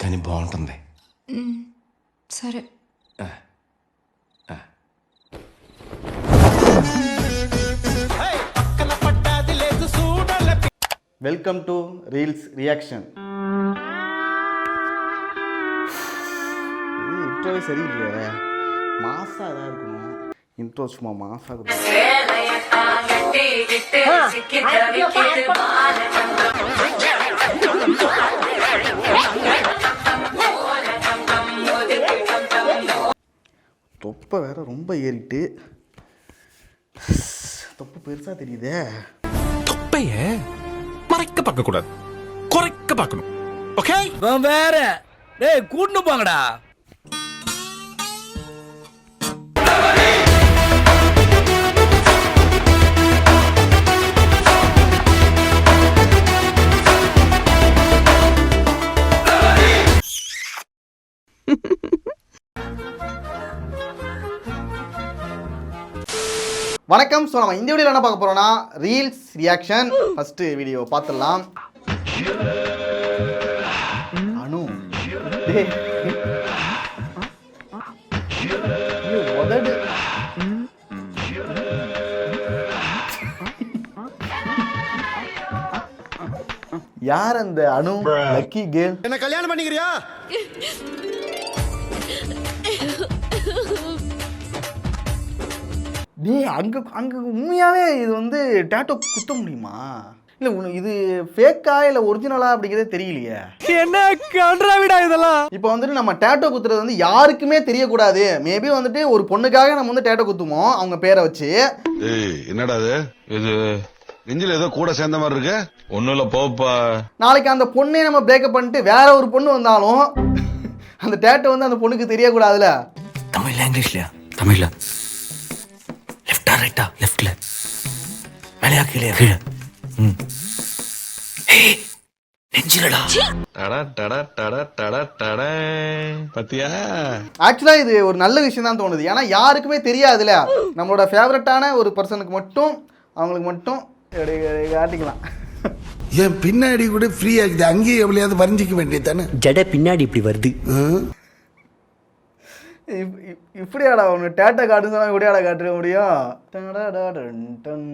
కానీ బాగుంటుంది. సరే. వెల్కమ్ టు రీల్స్ రియాక్షన్ இன்ட்ரோவே சரியில்லையே. மாசா தான் இருக்கணும்? இன்ட்ரோ சும்மா மாசா இருக்கணும் தொப்பை வேற ரொம்ப ஏறிட்டு. தொப்பை பெருசா தெரியுதே. தொப்பைய மறைக்க பார்க்க கூடாது குறைக்க பார்க்கணும். ஓகே வேற. டேய் கூட்டு போங்கடா. வணக்கம். ஸோ நம்ம இந்த வீடியோவில் என்ன பார்க்க போறோம்னா ரீல்ஸ் ரியாக்ஷன் ஃபர்ஸ்ட் வீடியோ பார்த்துடலாம் அனு. உதடு. யார் அந்த அனு? லக்கி கேர்ள் என்ன கல்யாணம் பண்ணிக்கிறியா? டேய் அங்க அங்க உண்மையாவே இது வந்து டேட்டோ குத்த முடியுமா? இல்ல உன- இது ஃபேக்கா இல்ல ஒரிஜினலா அப்படிங்கிறதே தெரியலையே? என்ன கன்றாவிடா இதெல்லாம்? இப்போ வந்துட்டு நம்ம டேட்டோ குத்துறது வந்து யாருக்குமே தெரியக்கூடாது. மேபி வந்துட்டு ஒரு பொண்ணுக்காக நம்ம வந்து டேட்டோ குத்துவோம் அவங்க பேரை வச்சு. ஏய் என்னடா இது? இது நெஞ்சில ஏதோ கூட சேர்ந்த மாதிரி இருக்கு? ஒன்னும் இல்ல போப்பா. நாளைக்கு அந்த பொண்ணே நம்ம பிரேக்கப் பண்ணிட்டு வேற ஒரு பொண்ணு வந்தாலும் அந்த டேட்டோ வந்து அந்த பொண்ணுக்கு தெரியக்கூடாதுல? தமிழ்ல இங்கிலீஷ்லயா? தமிழ்ல. ரைட்டா லெஃப்ட்ல மேலையா கீழே கீழே. ம். நெஞ்சிலடா. பத்தியா? ஆக்சுவலா இது ஒரு நல்ல விஷயம் தான் தோணுது. ஏன்னா யாருக்குமே தெரியாதுல நம்மளோட ஃபேவரட்டான ஒரு பர்சனுக்கு மட்டும் அவங்களுக்கு மட்டும் காட்டிக்கலாம். என் பின்னாடி கூட ஃப்ரீயா இருக்குது. அங்கேயே எவ்வளையாவது வரைஞ்சிக்க வேண்டியதானே ஜட பின்னாடி இப்படி வருது. இப்படியாடா ஒன்று டேட்டா காட்டு சொன்னா இப்படியாடா காட்டுற முடியும்? டடடா டன். டன்.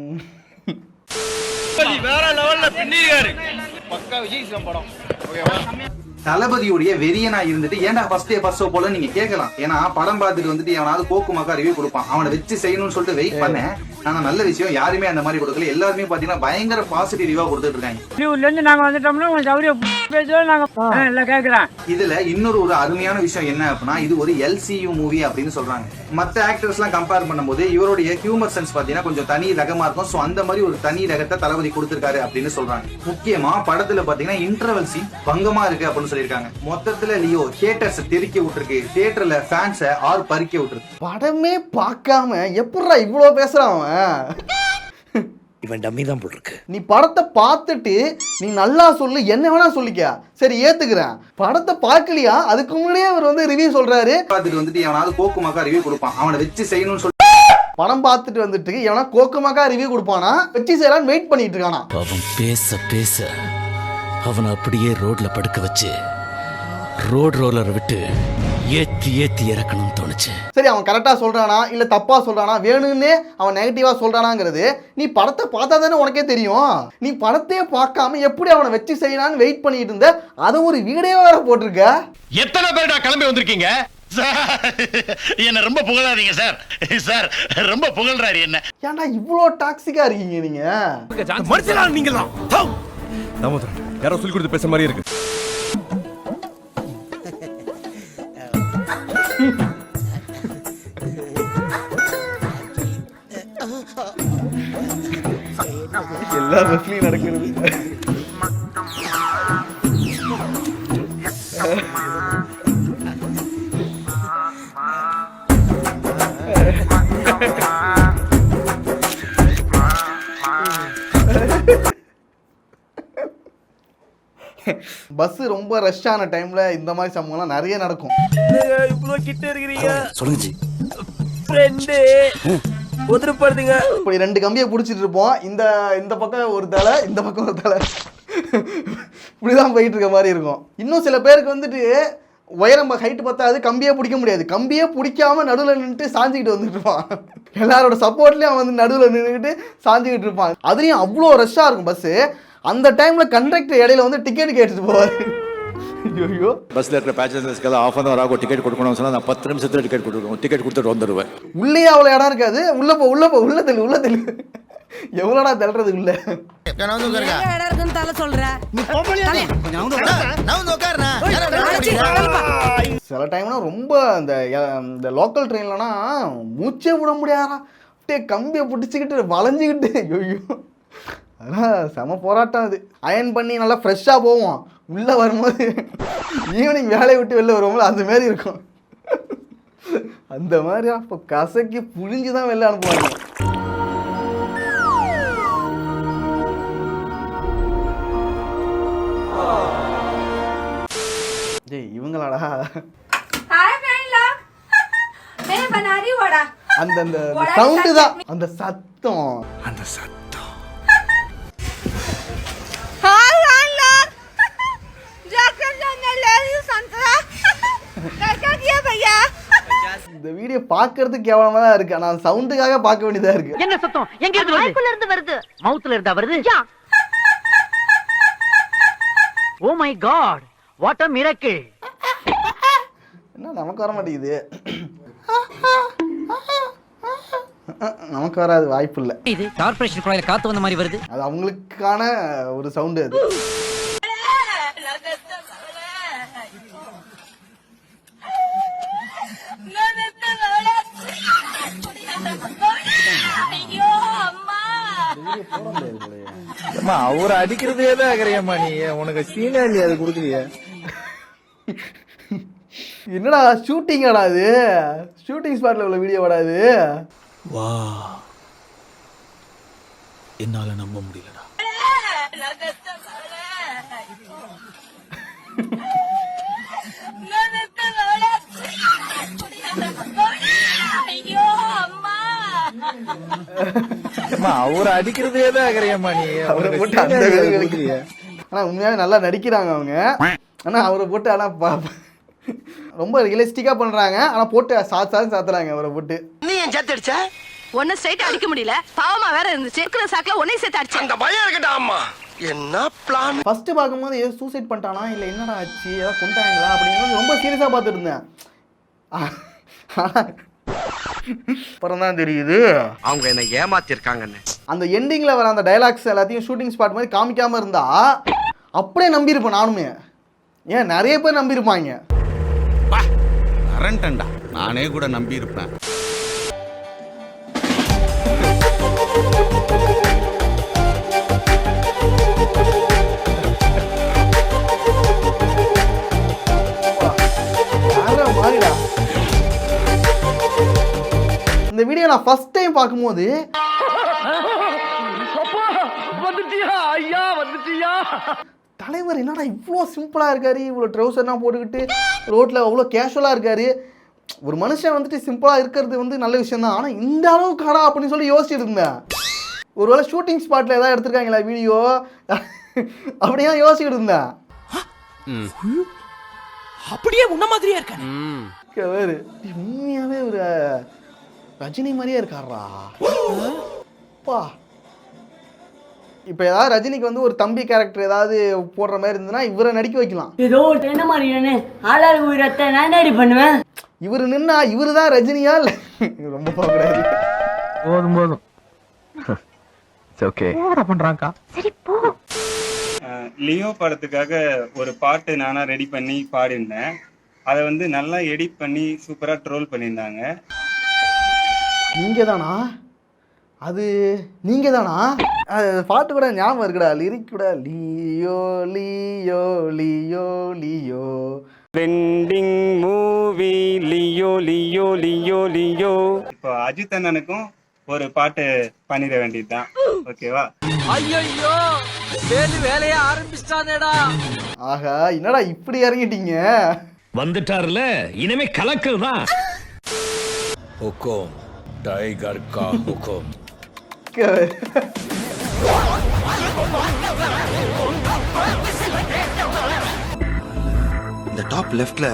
தளபதியுடைய வெறியனா இருந்துட்டு ஏன்டா ஃபர்ஸ்ட் டே ஃபர்ஸ்ட் போல? நீங்க கேட்கலாம். ஏன்னா படம் பார்த்துட்டு வந்துட்டு எவனாவது கோக்கு மக்கா ரிவ்யூ கொடுப்பான். அவனை வச்சு செய்யணும்னு சொல்லிட்டு வெயிட் பண்ணேன். ஆனா நல்ல விஷயம் யாருமே அந்த மாதிரி கொடுக்கல. எல்லாருமே பாத்தீங்கன்னா பயங்கர பாசிட்டிவ் ரிவ்யூ கொடுத்துட்டு இருக்காங்க. இருந்து நாங்க வந்துட்டோம்னா உங்க சௌரிய பேசுவோம் நாங்க எல்லாம் கேக்குறேன். இதுல இன்னொரு ஒரு அருமையான விஷயம் என்ன அப்படின்னா இது ஒரு எல்சியு மூவி அப்படின்னு சொல்றாங்க. மத்த ஆக்டர்ஸ்லாம் கம்பேர் பண்ணும்போது இவருடைய ஹியூமர் சென்ஸ் பார்த்தீங்கன்னா கொஞ்சம் தனி ரகமா இருக்கும். ஸோ அந்த மாதிரி ஒரு தனி ரகத்தை தளபதி கொடுத்துருக்காரு அப்படின்னு சொல்றாங்க. முக்கியமா படத்துல பாத்தீங்கன்னா இன்டர்வல் சீன் பங்கமா இருக்கு அப்படின்னு சொல்லியிருக்காங்க. மொத்தத்துல லியோ தியேட்டர்ஸ் தெறிக்க விட்டுருக்கு. தியேட்டர்ல ஃபேன்ஸை ஆர் பறிக்க விட்டுருக்கு. படமே பார்க்காம எப்படா இவ்வளோ பேசுறான் அவன்? இவன் டம்மி தான் போல் இருக்கு நீ படத்தை பார்த்துட்டு நீ நல்லா சொல்லு என்ன வேணா சொல்லிக்க. சரி ஏத்துக்கிறேன். படத்தை பார்க்கலையா? அதுக்கு முன்னாடியே அவர் வந்து ரிவ்யூ சொல்றாரு. பார்த்துட்டு வந்துட்டு எவனாவது கோக்கு மக்கா ரிவ்யூ கொடுப்பான். அவனை வச்சு செய்யணும்னு சொல்லி படம் பார்த்துட்டு வந்துட்டு எவனா கோக்கமாக்கா ரிவ்யூ கொடுப்பானா? வச்சு செய்யலான்னு வெயிட் பண்ணிட்டு இருக்கானா? அவன் பேச பேச அவனை அப்படியே ரோட்ல படுக்க வச்சு ரோட் ரோலரை விட்டு ஏத்தி ஏத்தி இறக்கணும்னு தோணுச்சு. சரி அவன் கரெக்டாக சொல்றானா இல்லை தப்பா சொல்றானா வேணும்னே அவன் நெகட்டிவாக சொல்றானாங்கிறது நீ படத்தை பார்த்தா தானே உனக்கே தெரியும். நீ படத்தையே பார்க்காம எப்படி அவனை வச்சு செய்யலான்னு வெயிட் பண்ணிட்டு இருந்த அதை ஒரு வீடியோ வேற போட்டிருக்க? எத்தனை பேர்டா கிளம்பி வந்திருக்கீங்க? என்ன ரொம்ப புகழாதீங்க சார். சார் ரொம்ப புகழ்றாரு என்ன. ஏன்டா இவ்வளோ டாக்ஸிக்கா இருக்கீங்க நீங்க? மனுஷனா நீங்க தான் யாரோ சொல்லி கொடுத்து பேசுற மாதிரி இருக்கு. எல்லா பஸ்லையும் நடக்கிறது. பஸ் ரொம்ப ரஷ் ஆன டைம்ல இந்த மாதிரி சம்பவம்லாம் நிறைய நடக்கும். இவ்வளோ கிட்ட இருக்கிறீங்க? சொல்லுங்க ஜி இப்படி ரெண்டு கம்பியை பிடிச்சிட்டு இருப்போம். இந்த இந்த பக்கம் ஒரு தலை இந்த பக்கம் ஒரு தலை. இப்படிதான் போயிட்டு இருக்க மாதிரி இருக்கும். இன்னும் சில பேருக்கு வந்துட்டு உயரம் ஹைட் பத்தாது கம்பியே பிடிக்க முடியாது. கம்பியே பிடிக்காம நடுவில் நின்றுட்டு சாஞ்சிக்கிட்டு வந்துட்டு இருப்பான். எல்லாரோட சப்போர்ட்லேயும் அவன் வந்து நடுவில் நின்றுக்கிட்டு சாஞ்சிக்கிட்டு இருப்பான். அதுலேயும் அவ்வளோ ரஷ்ஷாக இருக்கும் பஸ்ஸு அந்த டைமில் கண்டக்டர் இடையில வந்து டிக்கெட் கேட்டுட்டு போவார். ஐயோ பஸ்ல இருக்கிற பேசஞ்சர்ஸ்க்கு ஆஃப் அன் அவர் ஆகும். டிக்கெட் கொடுக்கணும்னு சொன்னா நான் பத்து நிமிஷத்துல டிக்கெட் கொடுக்கணும் டிக்கெட் கொடுத்துட்டு வந்துடுவேன். உள்ளே அவ்வளோ இடம் இருக்காது. உள்ள போ உள்ள போ உள்ள தள்ளு உள்ள தள்ளு. எவ்வளோடா தள்ளுறது உள்ள? சில டைம்னா ரொம்ப இந்த இந்த லோக்கல் ட்ரெயின்லனா மூச்சே விட முடியாதா? அப்படியே கம்பியை பிடிச்சிக்கிட்டு வளைஞ்சிக்கிட்டு ஐயோ. அதெல்லாம் செம போராட்டம் அது. அயன் பண்ணி நல்லா ஃப்ரெஷ்ஷாக போவோம். உள்ளே வரும்போது ஈவினிங் வேலையை விட்டு வெளில வருவோம்ல அந்த மாரி இருக்கும். அந்த மாதிரி அப்போ கசக்கி புழிஞ்சு தான் வெளில அனுப்புவாங்க. ஜெய் இவங்களாடா. அந்த அந்த தான். அந்த சத்தம். அந்த சத்தம். இந்த வீடியோ பார்க்கறதுக்கு கேவலமா தான் இருக்கு. ஆனா சவுண்டுக்காக பார்க்க வேண்டியதா இருக்கு. என்ன சத்தம்? எங்க இருந்து வருது? இருந்து வருது. மவுத்ல இருந்தா வருது? ஓ my god what a miracle என்ன நமக்கு வர மாட்டேங்குது. நமக்கு வராது வாய்ப்பு இல்லை. இது கார்ப்பரேஷன் குழாயில காத்து வந்த மாதிரி வருது. அது அவங்களுக்கான ஒரு சவுண்டு அது. அவர் அடிக்கிறதே தான் ஆகிறியம்மா நீ. உனக்கு சீனா இல்லையா? அது கொடுக்குறிய என்னடா ஷூட்டிங்காடா அது? ஷூட்டிங் ஸ்பாட்ல உள்ள வீடியோ வராது வா. என்னால நம்ப முடியலடா. அவர் அடிக்கிறதே தான் ஆகிறியம்மா நீ. அவரை போட்டு அந்த வேலைகளுக்கு ஆனா உண்மையாவே நல்லா நடிக்கிறாங்க அவங்க. ஆனா அவரை போட்டு ஆனா ரொம்ப ரியலிஸ்டிக்கா பண்றாங்க. ஆனா போட்டு சாத்து சாத்து சாத்துறாங்க அவரை போட்டு. நீ ஏன் சேர்த்து அடிச்ச? ஒன்னு ஸ்ட்ரைட் அடிக்க முடியல. பாவமா வேற இருந்துச்சு. இருக்கிற சாக்குல ஒன்னே சேர்த்து அடிச்சேன். அந்த பயம் இருக்கட்டா அம்மா. என்ன பிளான் ஃபர்ஸ்ட் பார்க்கும்போது ஏதோ சூசைட் பண்ணிட்டானா? இல்லை என்னடா ஆச்சு? ஏதாவது கொண்டாங்களா அப்படிங்கிறது ரொம்ப சீரியஸாக பார்த்துட்டு இருந்தேன். அப்புறம் தான் தெரியுது. அவங்க என்ன ஏமாத்திருக்காங்கன்னு. அந்த எண்டிங்கில் வர அந்த டைலாக்ஸ் எல்லாத்தையும் ஷூட்டிங் ஸ்பாட் மாதிரி காமிக்காம இருந்தா அப்படியே நம்பியிருப்பேன் நானுமே. ஏன் நிறைய பேர் நம்பியிருப்பாங்க. நானே கூட நம்பி இந்த வீடியோ நான் ஃபர்ஸ்ட் டைம் பார்க்கும்போது வந்துட்டியா? ஐயா வந்துட்டியா? தலைவர் என்னடா இவ்வளோ சிம்பிளாக இருக்காரு இவ்வளோ ட்ரௌசர்லாம் போட்டுக்கிட்டு ரோட்டில் அவ்வளோ கேஷுவலாக இருக்காரு. ஒரு மனுஷன் வந்துட்டு சிம்பிளாக இருக்கிறது வந்து நல்ல விஷயம் தான் ஆனால் இந்த அளவுக்கு கடா அப்படின்னு சொல்லி யோசிச்சுட்டு இருந்தேன். ஒருவேளை ஷூட்டிங் ஸ்பாட்டில் ஏதாவது எடுத்திருக்காங்களா வீடியோ அப்படியே யோசிச்சுட்டு இருந்தேன். அப்படியே உன்ன மாதிரியே இருக்கானே. வேறு உண்மையாகவே ஒரு ரஜினி மாதிரியே இருக்காரா பா. இப்போ ஏதாவது ரஜினிக்கு வந்து ஒரு தம்பி கேரக்டர் ஏதாவது போடுற மாதிரி இருந்ததுன்னா இவரை நடிக்க வைக்கலாம். ஏதோ என்ன மாதிரி ஆளாள் உயிரத்தை நான் ரெடி பண்ணுவேன்? இவர் நின்னா இவர் தான் ரஜினியா இல்லை? ரொம்ப பார்க்கக்கூடாது போதும் போதும். ஓகே பண்றாங்கக்கா லியோ படத்துக்காக ஒரு பாட்டு நானா ரெடி பண்ணி பாடியிருந்தேன். அதை வந்து நல்லா எடிட் பண்ணி சூப்பரா ட்ரோல் பண்ணியிருந்தாங்க. நீங்கள் தானா அது நீங்கள் தானா பாட்டு கூட ஞாபகம் இருக்குடா லிரிக் கூட. Leo Leo Leo Leo. Trending movie Leo Leo Leo Leo. இப்போ அஜித் அண்ணனுக்கும் ஒரு பாட்டு பண்ணிட வேண்டியதுதான். ஓகேவா? ஐயோ வேலு வேலையை ஆரம்பிச்சிட்டானேடா. ஆகா என்னடா இப்படி இறங்கிட்டீங்க? வந்துட்டாருல இனிமே கலக்கல் தான் टाइगर का हुकुम இந்த டாப் லெஃப்ட்ல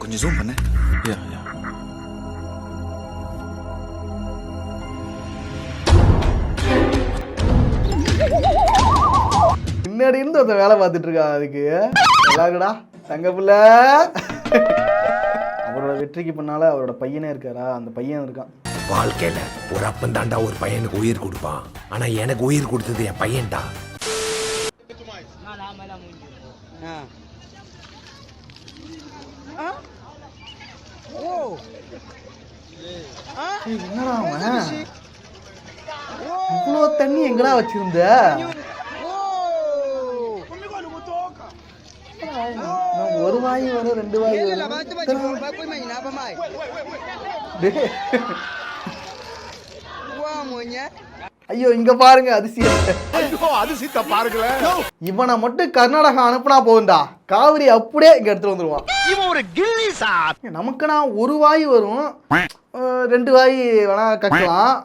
கொஞ்சம் ஜூம் பண்ண பின்னாடி இருந்து ஒருத்தன் வேலை பார்த்துட்டு இருக்கா அதுக்கு நல்லாக்குடா தங்க புள்ள அவரோட வெற்றிக்கு பின்னால அவரோட பையனே இருக்காரா அந்த பையன் இருக்கான் வாழ்க்கையில ஒரு அப்பன் தாண்டா ஒரு பையனுக்கு உயிர் கொடுப்பான். ஆனா எனக்கு உயிர் கொடுத்தது என் பையன்டா. ஏய், என்னடா அவன் இவ்வளோ தண்ணி எங்கடா வச்சிருந்த? ஒரு வாய் வரும் ரெண்டு வாய் வரும். ஐயோ இங்க பாருங்க அதிசயம் அதிசயத்தை பாருங்களேன் இவனை மட்டும் கர்நாடகா அனுப்புனா போதும்டா. காவிரி அப்படியே இங்க எடுத்துட்டு வந்துருவான். இவன் ஒரு கில்லி சார். நமக்குனா ஒரு வாய் வரும். ரெண்டு வாய் வேணா கக்கலாம்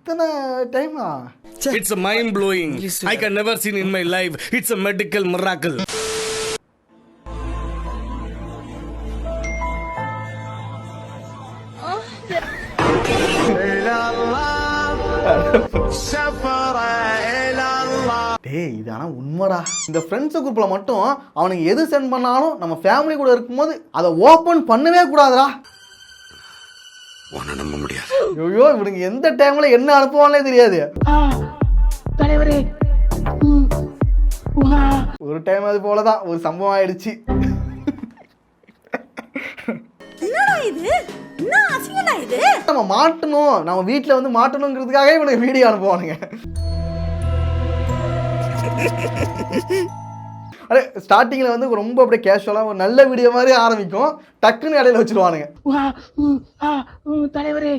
இத்தனை டைமா it's mind blowing I can never seen in my life it's a medical miracle டேய் இது ஆனா உண்மைடா. இந்த ஃப்ரெண்ட்ஸ் குரூப்ல மட்டும் அவனுக்கு எது சென்ட் பண்ணாலும் நம்ம ஃபேமிலி கூட இருக்கும்போது அதை ஓபன் பண்ணவே கூடாதுடா. உன்னை நம்ப முடியாது. ஐயோ இவனுங்க எந்த டைம்ல என்ன அனுப்புவானே தெரியாது. ஒரு டைம் அது போலதான் ஒரு சம்பவம் ஆயிடுச்சு. என்னடா இது? என்ன அசிங்கடா இது? நம்ம மாட்டணும் நம்ம வீட்டில் வந்து மாட்டணுங்கிறதுக்காக இவனுக்கு வீடியோ அனுப்புவானுங்க. அடே ஸ்டார்டிங்கில் வந்து ரொம்ப அப்படியே கேஷுவலாக ஒரு நல்ல வீடியோ மாதிரி ஆரம்பிக்கும். டக்குன்னு இடையில வச்சிருவானுங்க. தலைவரே.